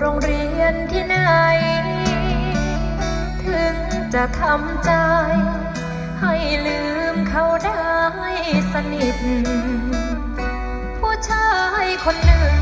โรงเรียนที่ไหน ถึงจะทำใจ ให้ลืมเขาได้สนิท ผู้ชายคนหนึ่ง